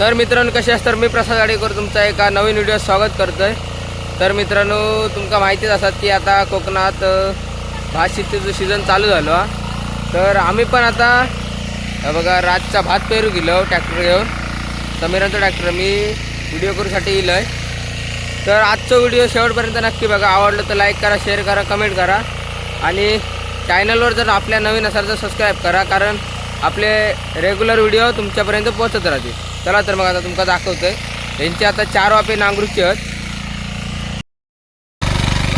तर मित्रांनो कसे असतात? मी प्रसाद आडेकर तुमचा एका नवीन व्हिडिओ स्वागत करतोय. तर मित्रांनो तुमका माहितीच असतात की आता कोकणात भात शेतीचं सीझन चालू झालो हा. तर आम्ही पण आता बघा रातचा भात पेरू गेलो ट्रॅक्टर घेऊन. समीरांचा ट्रॅक्टर मी व्हिडिओ करूसाठी येलो आहे तर आजचा व्हिडिओ शेवटपर्यंत नक्की बघा. आवडलं तर लाईक करा शेअर करा कमेंट करा. आणि चॅनलवर जर आपल्या नवीन असाल तर सबस्क्राईब करा कारण आपले रेग्युलर व्हिडिओ तुमच्यापर्यंत पोहोचत राहतील. चला तर मग आता तुमका दाखवतोय. त्यांचे आता चार वाफे नांगरूचे आहेत.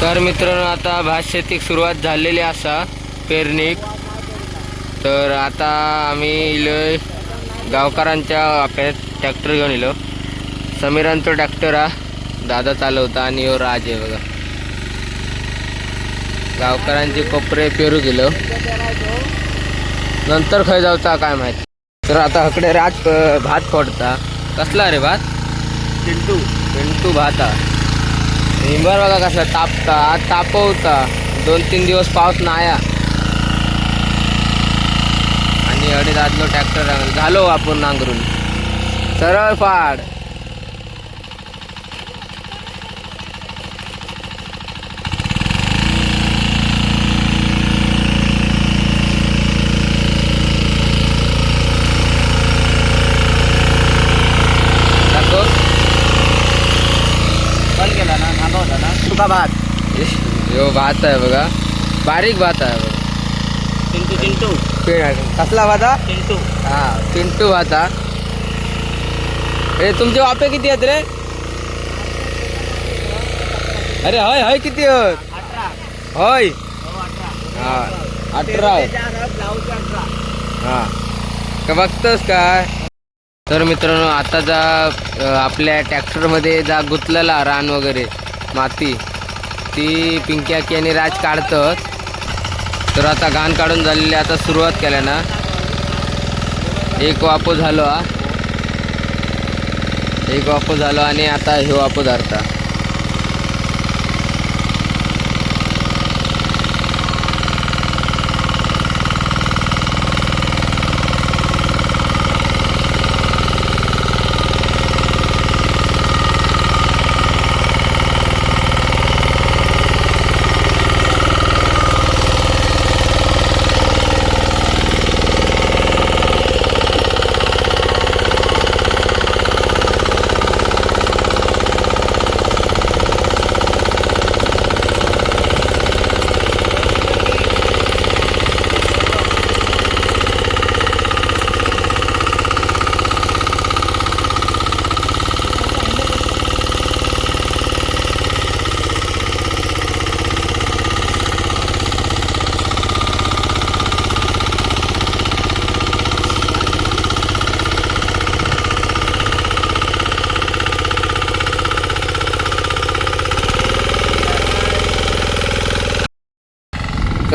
तर मित्रांनो आता भात शेतीक सुरुवात झालेली असा पेरणीक. तर आता आम्ही इलोय गावकरांच्या वाफ्यात ट्रॅक्टर घेऊन इलो. समीरांचा ट्रॅक्टर हा दादा चालवता आणि ह्यो राज आहे बघा. गावकरांचे कोपरे पेरू गेलो. नंतर खंय जाऊचा काय माहिती. तर आता हकडे राज भात फोडता. कसला रे भात? चिंटू पिंटू भात. हा निंबर बघा कसा तापता आज तापवता. दोन तीन दिवस पाऊस नाया. आणि अडीच आदलो ट्रॅक्टर झालो आपण नांगरून. सरळ फाड. तुका भात यो भात आहे बघा. बारीक भात आहे बघा. चिंटू चिंटू. कसला भात हा? चिंटू. हा पिंटू भात हा. ए तुमचे वापे किती आहेत रे? अरे हय हय किती हय. हो अठरा. हा अठरा. हा. का बघतोस काय? तर मित्रांनो आता जा आपल्या ट्रॅक्टरमध्ये जा गुतलेला रान वगैरे. माती. ती पिंक्याकी आणि राज काढतात. तर आता घाण काढून झालेली आता सुरुवात केल्या ना एक वापो झालो हा. एक वापो झालो आणि आता हे वापो धरता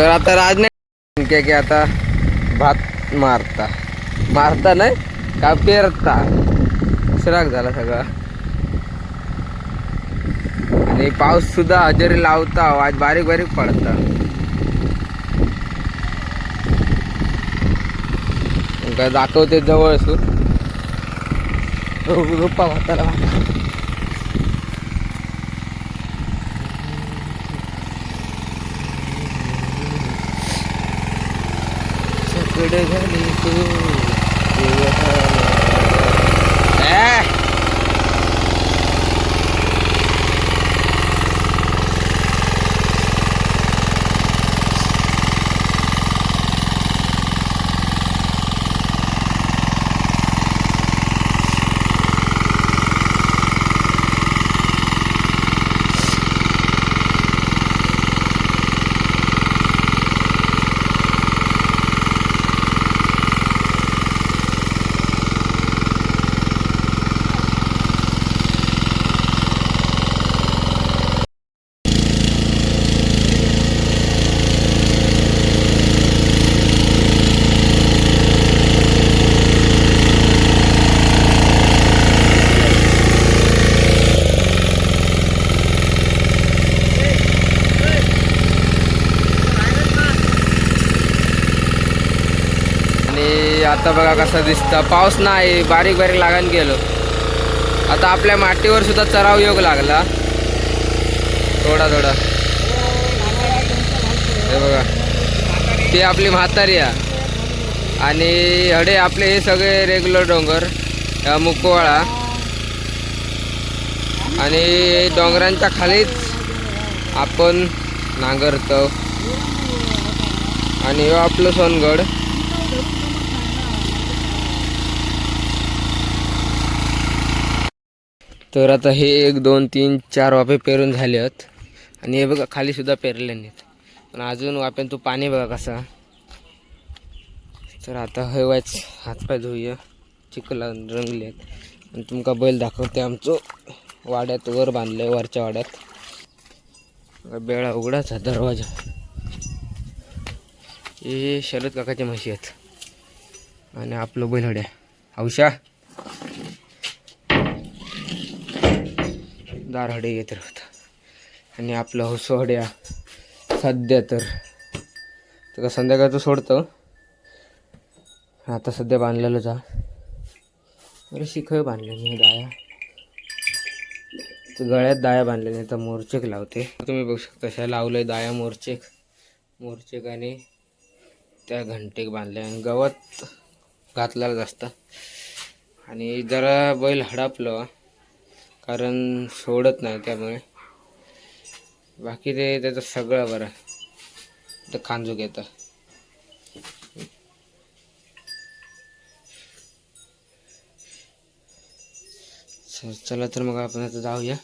तर आता राज नाही की आता भात मारता. मारता नाही का पेरता? श्राग झाला सगळा. आणि पाऊस सुद्धा हजेरी लावता आज बारीक बारीक पडता. दाखवते जवळ असू रुपा भाताला सगळं आता बघा कसं दिसतं. पाऊस नाही बारीक बारीक लागान गेलो. आता आपल्या मातीवर सुद्धा चराव योग लागला. थोडा थोडा. हे बघा. ती आपली म्हातारी आणि हडे आपले हे सगळे रेग्युलर डोंगर अ, मुकवाळा. आणि डोंगरांच्या खालीच आपण नांगरतो आणि हो आपलं सोनगड. तर आता हे एक दोन तीन चार वाफे पेरून झाले आहेत. आणि हे बघा खाली सुद्धा पेरले नाहीत पण अजून वाप्यान तू पाणी बघा कसा. तर आता हे हातपाय धुऊया. चिखला रंगले आहेत. आणि तुमका बैल दाखवते आमचं. वाड्यात वर बांधलंय वरच्या वाड्यात. बेळा उघडाच दरवाजा. हे शरद काकाच्या म्हशी आहेत. आणि आपलं बैलहड्या हौशा दारहडे येत राहतं आणि आपलं हौसहड्या सध्या तर तर संध्याकाळचं सोडतं. आता सध्या बांधलेलं जा अरे शिखळ बांधले मी दाया. तर गळ्यात दाया बांधले नाही तर मोरचेक लावते. तुम्ही बघू शकता कशा लावलंय दाया मोरचेक. मोरचेक आणि त्या घंटेक बांधले आणि गवत घातलेलं जास्त आणि जरा बैल हडापलं. कारण सोडत नाही त्यामुळे. बाकी ते त्याचं सगळं बरं. तर खांजूक येतं. चला तर मग आपण आता जाऊया.